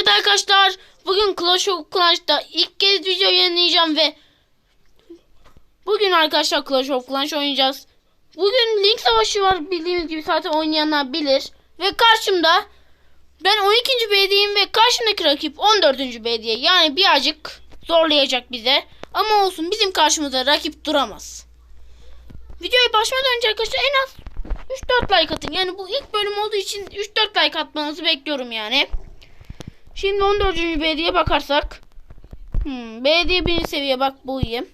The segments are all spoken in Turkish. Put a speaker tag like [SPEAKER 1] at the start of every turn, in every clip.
[SPEAKER 1] Evet arkadaşlar bugün Clash of Clans'ta ilk kez video yayınlayacağım ve bugün arkadaşlar Clash of Clans oynayacağız. Bugün Link Savaşı var bildiğiniz gibi zaten oynayanlar bilir. Ve karşımda ben 12. BD'yim ve karşımdaki rakip 14. BD. Yani birazcık zorlayacak bize. Ama olsun bizim karşımızda rakip duramaz. Videoya başlamadan önce arkadaşlar en az 3-4 like atın. Yani bu ilk bölüm olduğu için 3-4 like atmanızı bekliyorum yani. Şimdi 14. BD'ye bakarsak. Hmm, BD 1. seviye bak bu iyi.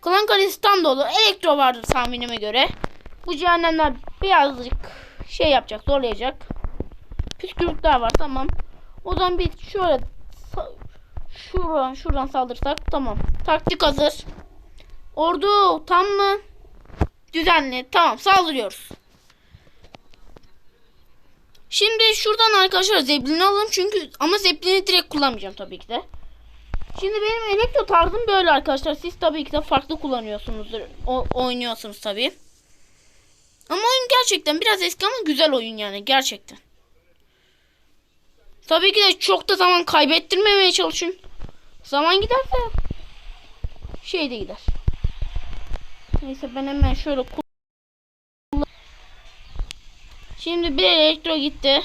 [SPEAKER 1] Klan Kalesi tam dolu. Elektro vardır tahminime göre. Bu cehennemler birazcık şey yapacak zorlayacak. Püskürtler var tamam. O zaman bir şöyle şuradan şuradan saldırsak tamam. Taktik hazır. Ordu tam mı? Düzenli. Tamam saldırıyoruz. Şimdi şuradan arkadaşlar zeplini alalım çünkü ama zeplini direkt kullanmayacağım tabii ki de. Şimdi benim elektro tarzım böyle arkadaşlar. Siz tabii ki de farklı kullanıyorsunuzdur. O, oynuyorsunuz tabii. Ama oyun gerçekten biraz eski ama güzel oyun yani gerçekten. Tabii ki de çok da zaman kaybettirmemeye çalışın. Zaman giderse şey de gider. Neyse ben hemen şöyle Şimdi bir elektro gitti.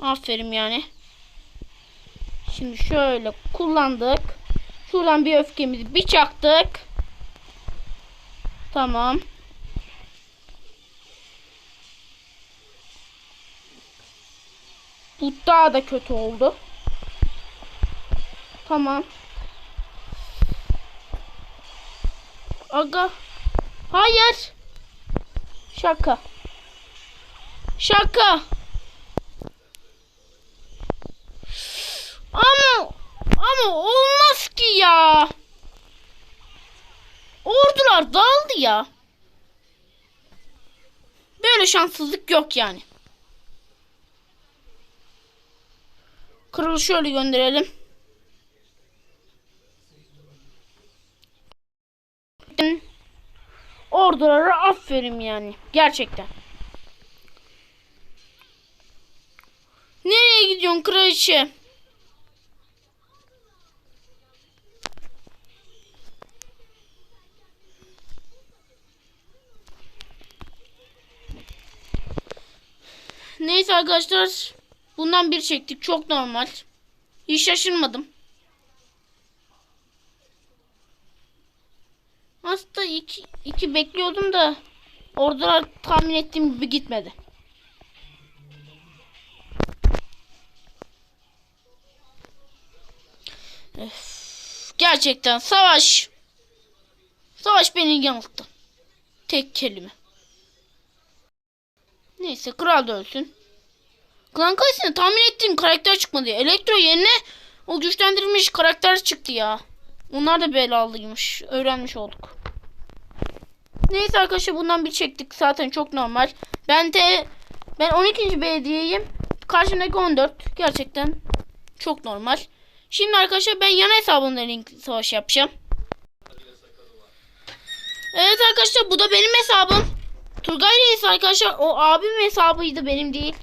[SPEAKER 1] Aferin yani. Şimdi şöyle kullandık. Şuradan bir öfkemizi bir çaktık. Tamam. Bu daha da kötü oldu. Tamam. Aga. Hayır. Şaka. Şaka. Ama ama olmaz ki ya. Ordular dağıldı ya. Böyle şanssızlık yok yani. Kralı şöyle gönderelim. Ordulara aferin yani. Gerçekten. Gidiyorsun kraliçe? Neyse arkadaşlar. Bundan bir çektik. Çok normal. Hiç şaşırmadım. Aslında iki, iki bekliyordum da ordular tahmin ettiğim gibi gitmedi. Gerçekten savaş. Savaş beni yanılttı. Tek kelime. Neyse kral da ölsün. Klan Kalesi'nde tahmin ettiğim karakter çıkmadı. Elektro yerine o güçlendirilmiş karakter çıktı ya. Onlar da belalıymış. Öğrenmiş olduk. Neyse arkadaşlar bundan bir çektik. Zaten çok normal. Ben de ben 12. belediyeyim. Karşımdaki 14. Gerçekten çok normal. Şimdi arkadaşlar ben yana hesabımda link savaşı yapacağım. Evet arkadaşlar bu da benim hesabım. Turgay Reis arkadaşlar o abim hesabıydı benim değil.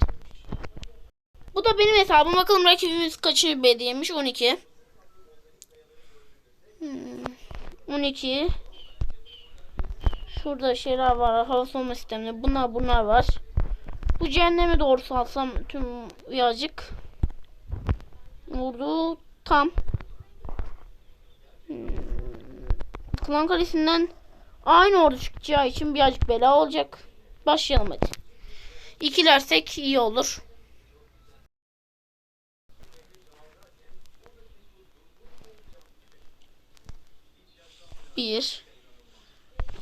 [SPEAKER 1] Bu da benim hesabım. Bakalım rakibimiz kaçıncı belediyemiş? 12. Hmm, 12. Şurada şeyler var. Hava soğuma sistemleri. Bunlar bunlar var. Bu cehenneme doğru salsam tüm birazcık. Vurdu. Tam. Hmm. Klan Kalesi'nden aynı ordu çıkacağı için birazcık bela olacak. Başlayalım hadi. İkilersek iyi olur. Bir,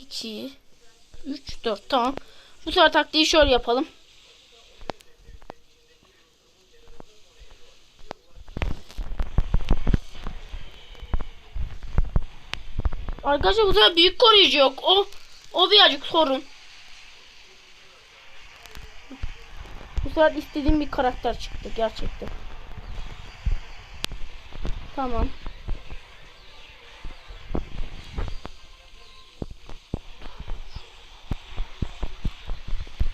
[SPEAKER 1] iki, üç, dört. Tamam. Bu sefer taktiği şöyle yapalım. Arkadaşlar bu sefer büyük koruyucu yok. O o birazcık sorun. Bu sefer istediğim bir karakter çıktı gerçekten. Tamam.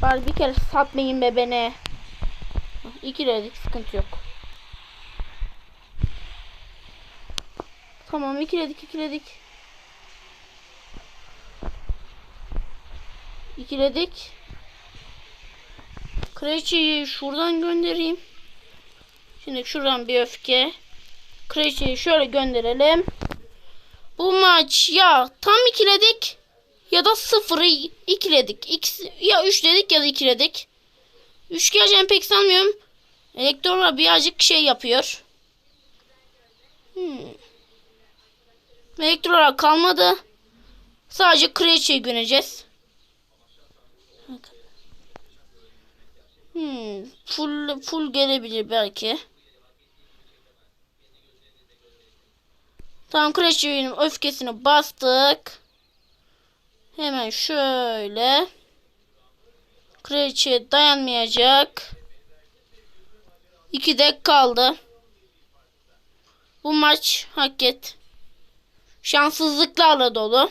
[SPEAKER 1] Bari bir kere satmayın be beni. 2 liralık sıkıntı yok. Tamam ikiledik ikiledik. İkiledik. Kraliçeyi şuradan göndereyim. Şimdi şuradan bir öfke. Kraliçeyi şöyle gönderelim. Bu maç ya tam ikiledik ya da sıfırı ikiledik. İkisi, ya üçledik ya da ikiledik. Üç geleceğini pek sanmıyorum. Elektorlar birazcık şey yapıyor. Hmm. Elektorlar kalmadı. Sadece kraliçeyi göreceğiz. Hmm, full full gelebilir belki. Tamam kraliçenin öfkesini bastık. Hemen şöyle. Kraliçe dayanmayacak. İki dek kaldı. Bu maç hak et. Şanssızlıklarla dolu.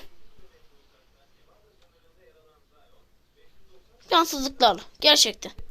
[SPEAKER 1] Şanssızlıklarla. Gerçekten.